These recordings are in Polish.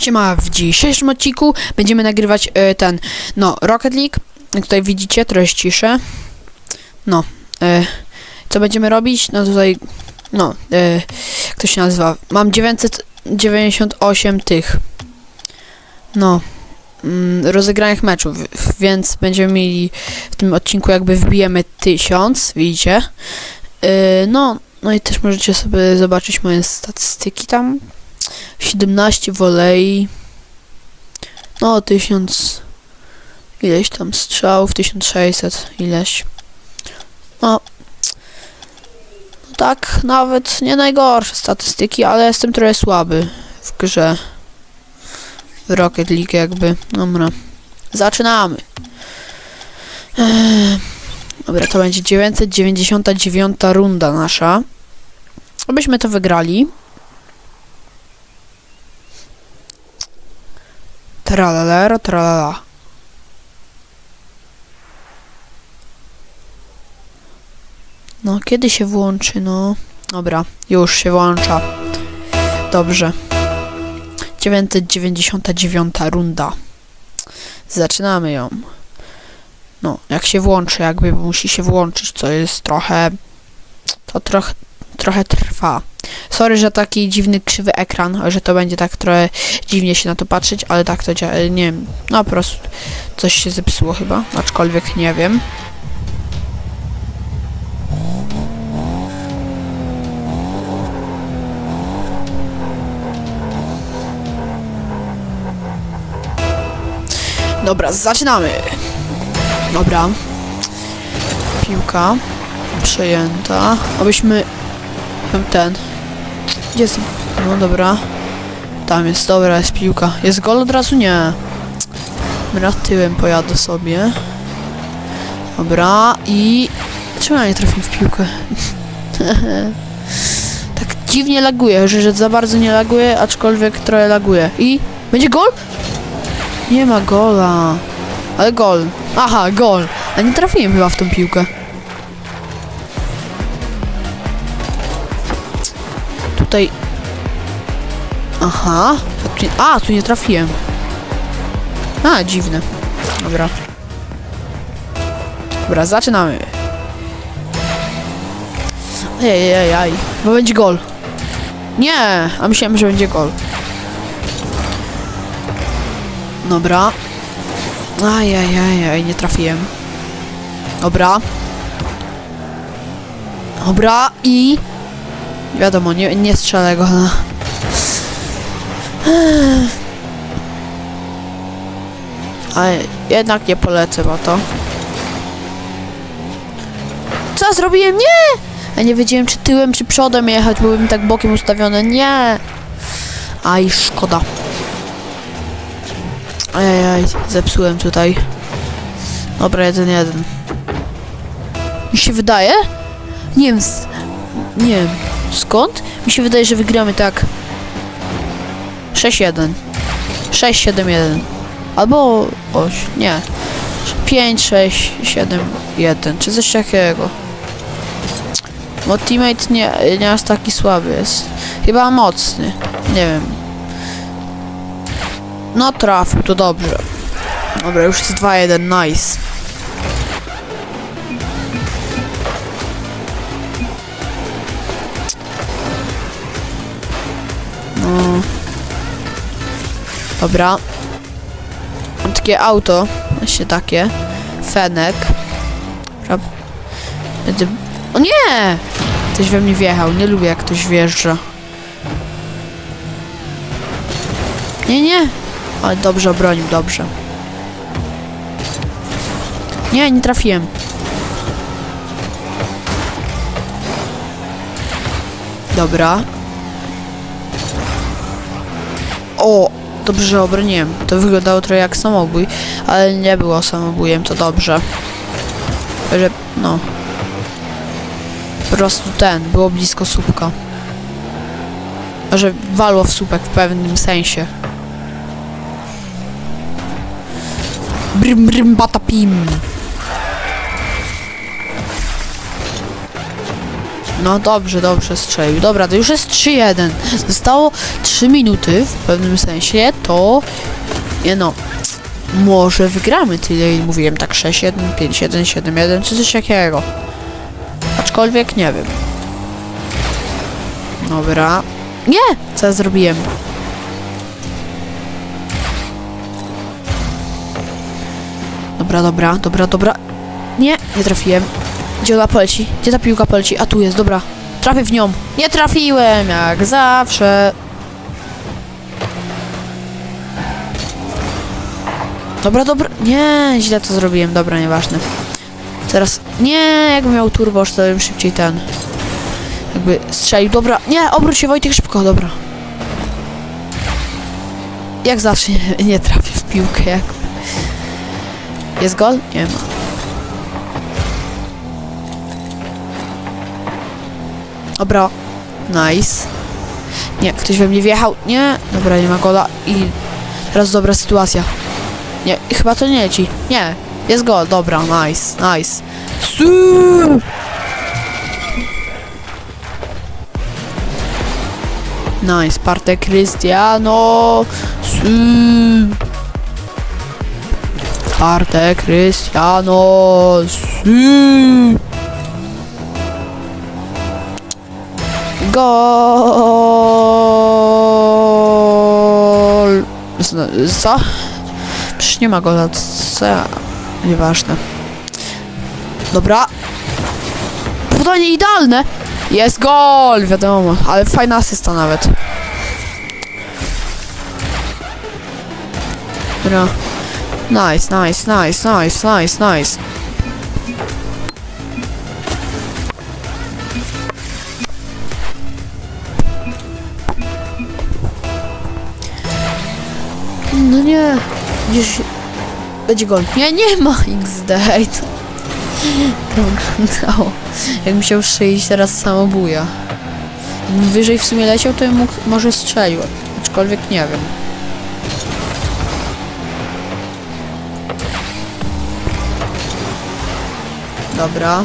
Siema, w dzisiejszym odcinku będziemy nagrywać e, ten, no, Rocket League. Tutaj widzicie, trochę ciszę. No, e, co będziemy robić? No tutaj, no, e, jak to się nazywa? Mam 998 tych, no, mm, rozegranych meczów, więc będziemy mieli w tym odcinku jakby wbijemy 1000, widzicie? E, no, no i też możecie sobie zobaczyć moje statystyki tam. 17 wolei. No, 1000. Ileś tam strzałów, 1600, ileś. No. no. Tak, nawet nie najgorsze statystyki, ale jestem trochę słaby w grze. W Rocket League jakby. Dobra. Zaczynamy. Eee, Dobra, to będzie 999 runda nasza. Abyśmy to wygrali. Tralalero, tralala. No, kiedy się włączy, no? Dobra, już się włącza. Dobrze. 999 runda. Zaczynamy ją. No, jak się włączy, jakby musi się włączyć, co jest trochę... To trochę, trochę trwa. Sorry, że taki dziwny, krzywy ekran, że to będzie tak trochę dziwnie się na to patrzeć, ale tak to działa, nie wiem, no po prostu coś się zepsuło chyba, aczkolwiek nie wiem. Dobra, zaczynamy. Dobra. Piłka przejęta. Abyśmy ten. Gdzie jest? No dobra. Tam jest, dobra, jest piłka. Jest gol od razu? Nie. Dobra, tyłem pojadę sobie. Dobra, i... Czemu ja nie trafię w piłkę? tak dziwnie laguje, że, że za bardzo nie laguje, aczkolwiek trochę laguje. I... Będzie gol? Nie ma gola. Ale gol. Aha, gol. A nie trafiłem chyba w tą piłkę. Tutaj... Aha. A tu, nie- trafiłem. A, dziwne. Dobra. Dobra, zaczynamy. Ej, ej, ej, bo będzie gol. Nie, a myślałem, że będzie gol. Dobra. Aj, aj, aj, aj, nie trafiłem. Dobra. Dobra i... Wiadomo, nie, nie strzelę go na... Ale jednak nie polecę o to. Co zrobiłem? Nie! Ja nie wiedziałem, czy tyłem, czy przodem jechać, bo byłem tak bokiem ustawiony. Nie! Aj, szkoda. Ajajaj, zepsułem tutaj. Dobra, jeden, jeden. Mi się wydaje? Nie wiem, nie wiem skąd. Mi się wydaje, że wygramy tak 6-1. 6-7-1. Albo 8, nie. 5, 6, 7, 1. Czy coś takiego. Bo teammate nie, nie aż taki słaby jest. Chyba mocny. Nie wiem. No trafił, to dobrze. Dobra, już jest 2-1, nice. Dobra. Mam takie auto, właśnie takie. Fenek. Będę... O nie! Ktoś we mnie wjechał, nie lubię jak ktoś wjeżdża. Nie, nie. Ale dobrze obronił, dobrze. Nie, nie trafiłem. Dobra. O, dobrze obroniłem. To wyglądało trochę jak samobój, ale nie było samobójem, to dobrze. Że, no. Po prostu ten, było blisko słupka. Że walło w słupek w pewnym sensie. Brym, brym, batapim. No dobrze, dobrze strzelił. Dobra, to już jest 3-1. Zostało 3 3 minuty w pewnym sensie, to nie no, może wygramy tyle, ile mówiłem, tak 6-1, 5-1, 7-1, czy coś takiego. Aczkolwiek nie wiem. Dobra. Nie! Co ja zrobiłem? Dobra, dobra, dobra, dobra. Nie, nie trafiłem. Gdzie ona poleci? Gdzie ta piłka poleci? A tu jest, dobra. Trafię w nią. Nie trafiłem, jak zawsze. Dobra, dobra. Nie, źle to zrobiłem. Dobra, nieważne. Teraz. Nie, jakbym miał turbo, to bym szybciej ten. Jakby strzelił. Dobra. Nie, obróć się Wojtek szybko, dobra. Jak zawsze nie, nie trafię w piłkę. Jest gol? Nie ma. Dobra. Nice. Nie, ktoś we mnie wjechał. Nie. Dobra, nie ma gola. I teraz dobra sytuacja. Nie, chyba to nie leci. Nie. Jest gol. Dobra, nice, nice. Su! Nice, parte Cristiano. Su! Parte Cristiano. Su! Gol! Co? Nie ma gola. Co? ja- Nieważne. Dobra. Podanie idealne. Jest gol, wiadomo. Ale fajna asysta nawet. Dobra. Nice, nice, nice, nice, nice, nice. No nie. Gdzieś... Będzie gol. Nie, nie ma XD. Ej, to... To wyglądało. Jakbym się strzelić teraz samobuja. Jakbym wyżej w sumie leciał, to bym mógł, może strzelił. Aczkolwiek nie wiem. Dobra.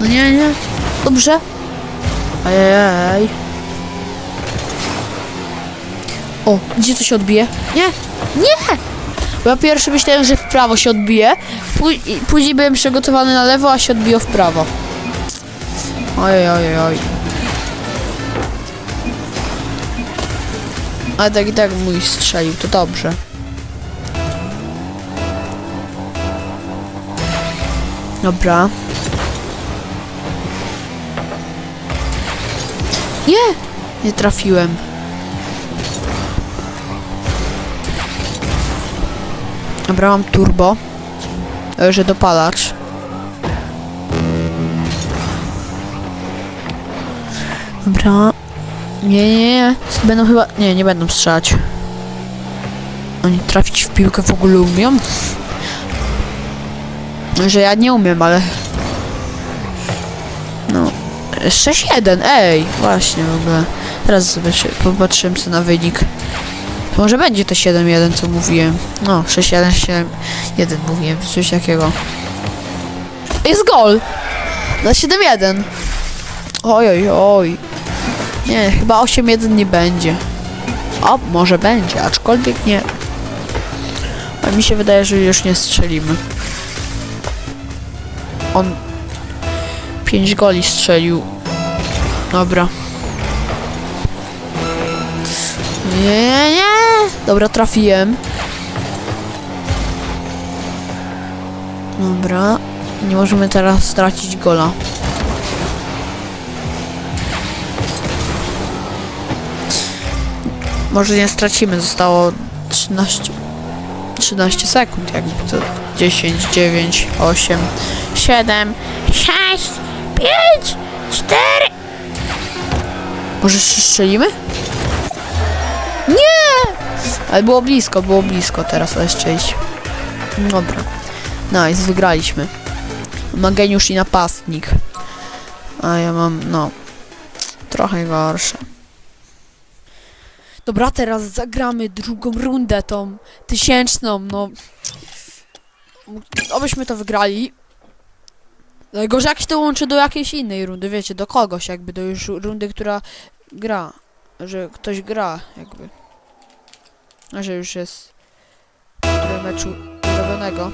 No nie, nie. Dobrze. Ajajaj. O, gdzie to się odbije? Nie! Nie! Bo ja pierwszy myślałem, że w prawo się odbije. Później byłem przygotowany na lewo, a się odbiło w prawo. Oj, oj, oj. Ale tak i tak mój strzelił, to dobrze. Dobra. Nie! Nie trafiłem. Dobra, mam turbo. E, Że dopalacz. Dobra. Nie, nie, nie. Będą chyba... Nie, nie będą strzelać. Oni trafić w piłkę w ogóle umią? Że ja nie umiem, ale... No... 6-1, ej! Właśnie w ogóle. Teraz zobaczy, popatrzymy co na wynik. Może będzie to 7-1, co mówiłem. No, 6-1, 7-1 mówiłem, coś takiego. Jest gol! Na 7-1. Oj, oj, oj. Nie, chyba 8-1 nie będzie. O, może będzie, aczkolwiek nie. A mi się wydaje, że już nie strzelimy. On 5 goli strzelił. Dobra. Nie, nie. Dobra, trafiłem. Dobra. Nie możemy teraz stracić gola. Może nie stracimy, zostało 13, 13 sekund, jakby to 10, 9, 8, 7, 6, 5, 4. Może strzelimy? Ale było blisko, było blisko teraz, ale szczęście. Dobra. Nice, wygraliśmy. Ma geniusz i napastnik. A ja mam, no, trochę gorsze. Dobra, teraz zagramy drugą rundę, tą tysięczną, no. Obyśmy to wygrali. Najgorzej jak się to łączy do jakiejś innej rundy, wiecie, do kogoś jakby, do już rundy, która gra. Że ktoś gra, jakby. Że już jest do meczu robionego.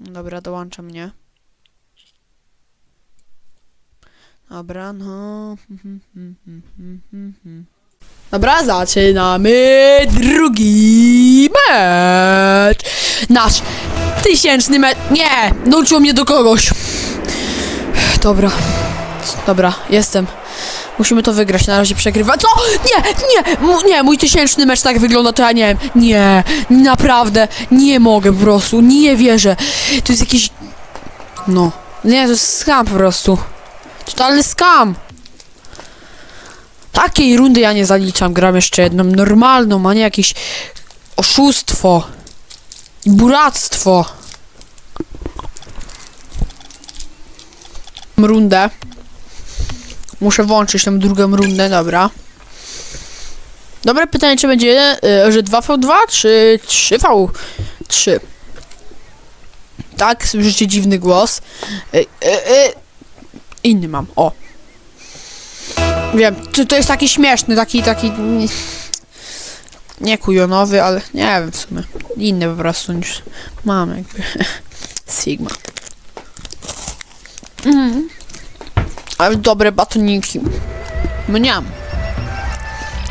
Dobra, dołącza mnie. Dobra, no. Dobra, zaczynamy drugi mecz. Nasz tysięczny mecz. Nie, dołączyło mnie do kogoś. Dobra, dobra, jestem. Musimy to wygrać, na razie przegrywa. Co? Nie, nie, nie, mój tysięczny mecz tak wygląda, to ja nie wiem. Nie, naprawdę, nie mogę po prostu, nie wierzę. To jest jakiś... No, nie, to jest skam po prostu. Totalny skam. Takiej rundy ja nie zaliczam, gram jeszcze jedną normalną, a nie jakieś oszustwo. Buractwo. Rundę. Muszę włączyć tą drugą rundę, dobra. Dobre pytanie, czy będzie, y, że 2v2, czy 3v3? Tak, słyszycie dziwny głos. Y, y. Inny mam, o. Wiem, czy to jest taki śmieszny, taki, taki... Nie kujonowy, ale nie wiem w sumie. Inny po prostu niż mam jakby. Sigma. Mhm. Ale dobre batoniki. Mniam.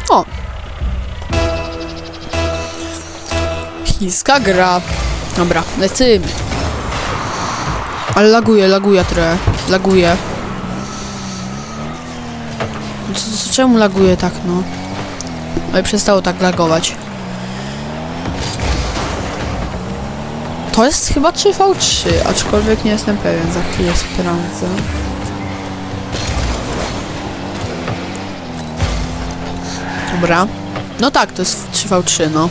O. Chińska gra. Dobra, lecimy. Ale laguje, laguje trochę. Laguje. Czemu laguje tak, no? Ale przestało tak lagować. To jest chyba 3v3, aczkolwiek nie jestem pewien, za chwilę sprawdzę. Dobra. No tak, to jest 3v3, no.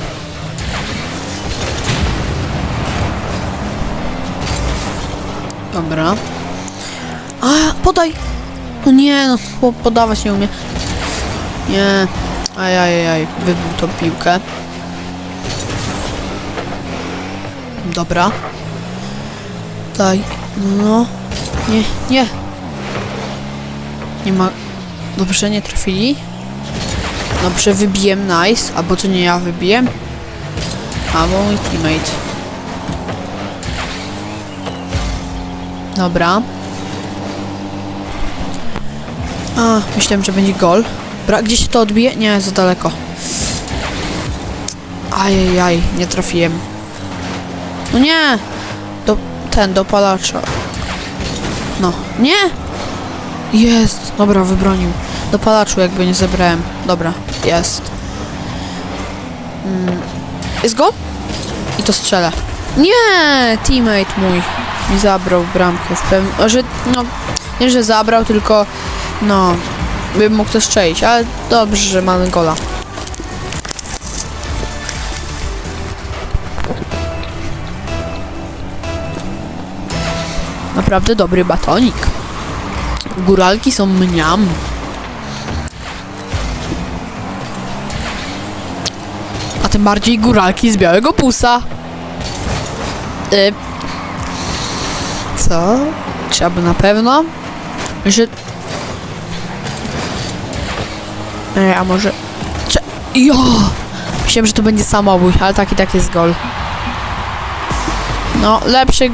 Dobra. A, podaj! No nie, no chłop podawać nie umie. Nie. Ajajaj, wybił tą piłkę. Dobra. Daj. No. Nie, nie. Nie ma... Dobrze, nie trafili. Dobrze, wybiłem, nice. Albo to nie ja wybiłem. Albo mój teammate. Dobra. A, myślałem, że będzie gol. Bra, gdzie się to odbije? Nie, za daleko. Ajajaj, nie trafiłem. No nie! Do, ten, dopalacza. No, nie! Jest! Dobra, wybronił. Dopalaczu jakby nie zebrałem. Dobra, jest. Mm, jest gol? I to strzelę. Nie! Teammate mój mi zabrał bramkę w. Że, no, nie, że zabrał, tylko no, bym mógł to strzelić, ale dobrze, że mamy gola. Naprawdę dobry batonik. Góralki są mniam. Tym bardziej góralki z białego pusa. Y co? Czy aby na pewno? Że... Ej, a może... Cze... Jo! Myślałem, że to będzie samobój, ale tak i tak jest gol. No, lepszy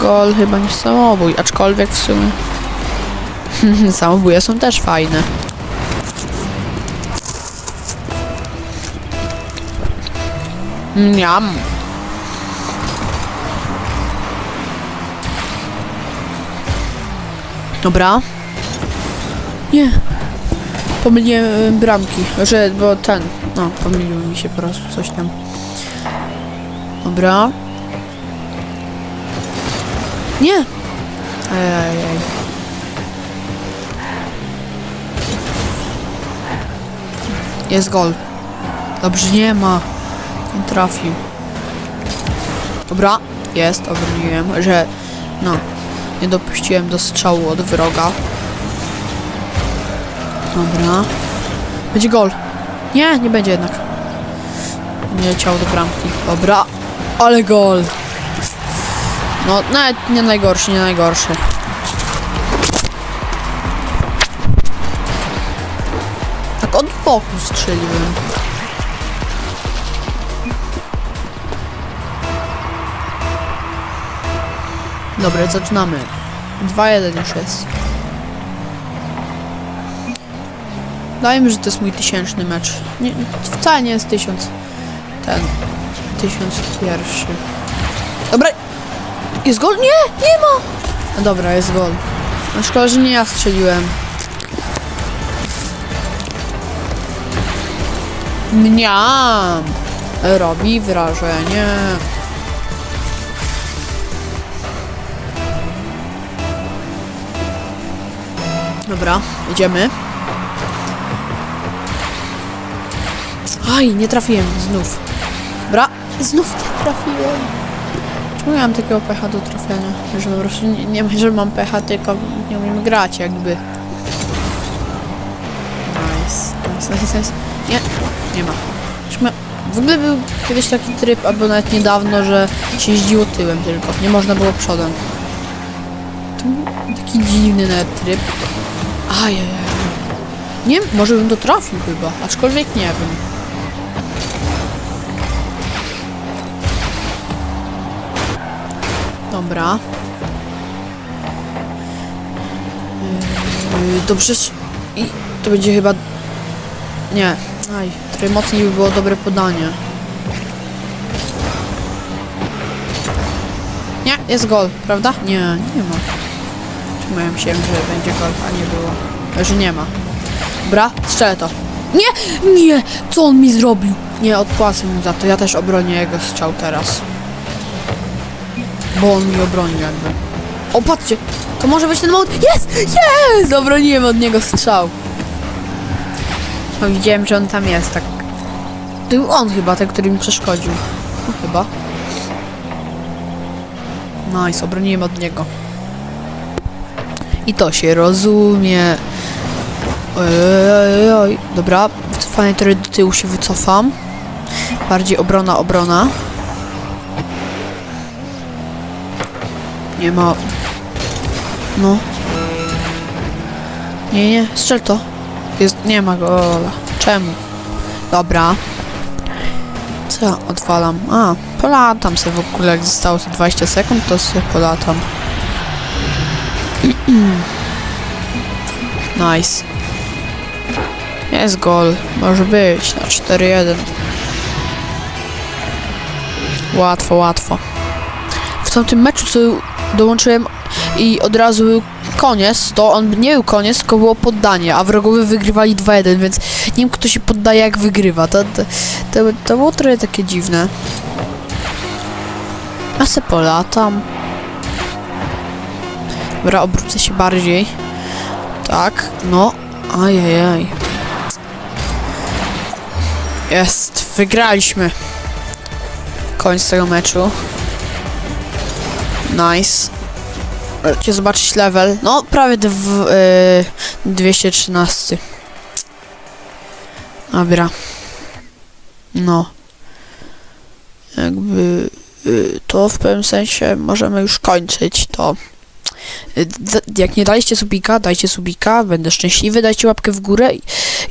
gol chyba niż samobój, aczkolwiek w sumie... Samobóje są też fajne. Miam. Dobra. Nie. Pomyliłem y, bramki, że, bo ten, no, pomyliło mi się po prostu coś tam. Dobra. Nie. Ej, Jest gol. Dobrze, nie ma. Nie trafił. Dobra, jest, obroniłem, że, no, nie dopuściłem do strzału od wroga. Dobra. Będzie gol. Nie, nie będzie jednak. Nie leciało do bramki. Dobra. Ale gol. No, nawet nie najgorszy, nie najgorszy. Tak od boku strzeliłem. Dobra, zaczynamy. 2-1 już jest. Dajmy, że to jest mój tysięczny mecz. Nie, wcale nie jest tysiąc. Ten. Tysiąc pierwszy. Dobra. Jest gol? Nie! Nie ma! No dobra, jest gol. No szkoda, że nie ja strzeliłem. Mniam! Robi wrażenie. Dobra, idziemy. Aj, nie trafiłem znów. Dobra, znów nie trafiłem. Czemu mam takiego pecha do trafiania? Że po prostu nie, nie że mam pecha, tylko nie umiem grać jakby. Nice, nice, nice, nice. Nie, nie ma- W ogóle był kiedyś taki tryb, albo nawet niedawno, że się jeździło tyłem tylko. Nie można było przodem. Taki dziwny nawet tryb. Ajajaj. Nie wiem, może bym to trafił chyba, aczkolwiek nie wiem. Dobra. Yy, dobrze. sz- I to będzie chyba... Nie. Aj, trochę mocniej by było dobre podanie. Nie, jest gol, prawda? Nie, nie ma. Ja myślałem, że będzie gol, a nie było. Że nie ma. Dobra, strzelę to. Nie! Nie! Co on mi zrobił? Nie, odpłacę mu za to. Ja też obronię jego strzał teraz. Bo on mi obronił jakby. O, patrzcie! To może być ten mod. Jest! Jest! Obroniłem od niego strzał. No, widziałem, że on tam jest, tak. Był on chyba, ten, który mi przeszkodził. No chyba. Nice, obroniłem od niego. I to się rozumie. Oj, oj, oj. Dobra, wycofanie trochę do tyłu się wycofam. Bardziej obrona, obrona. Nie ma. No. Nie, nie, strzel to. Jest, nie ma gola. Czemu? Dobra. Co ja odwalam? A, polatam sobie w ogóle, jak zostało to 20 sekund, to sobie polatam. Nice. Jest gol. Może być na 4-1. Łatwo, łatwo. W tamtym meczu, co dołączyłem i od razu był koniec, to on nie był koniec, tylko było poddanie, a wrogowie wygrywali 2-1, więc nie wiem kto się poddaje jak wygrywa. To, to, to, to było trochę takie dziwne. A se polatam. Dobra, obrócę się bardziej. Tak, no. Ajajaj. Jest, wygraliśmy. Koniec tego meczu. Nice. Chcecie zobaczyć level? No, prawie dw, y, 213. Dobra. No. Jakby y, to w pewnym sensie możemy już kończyć to. Y, Jak nie daliście subika, dajcie subika, będę szczęśliwy, dajcie łapkę w górę i,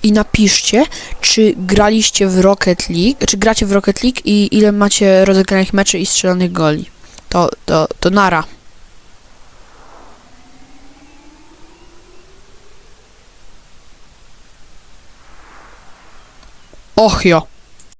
i napiszcie, czy graliście w Rocket League, czy gracie w Rocket League i ile macie rozegranych meczy i strzelonych goli. To, to, to nara. Och jo.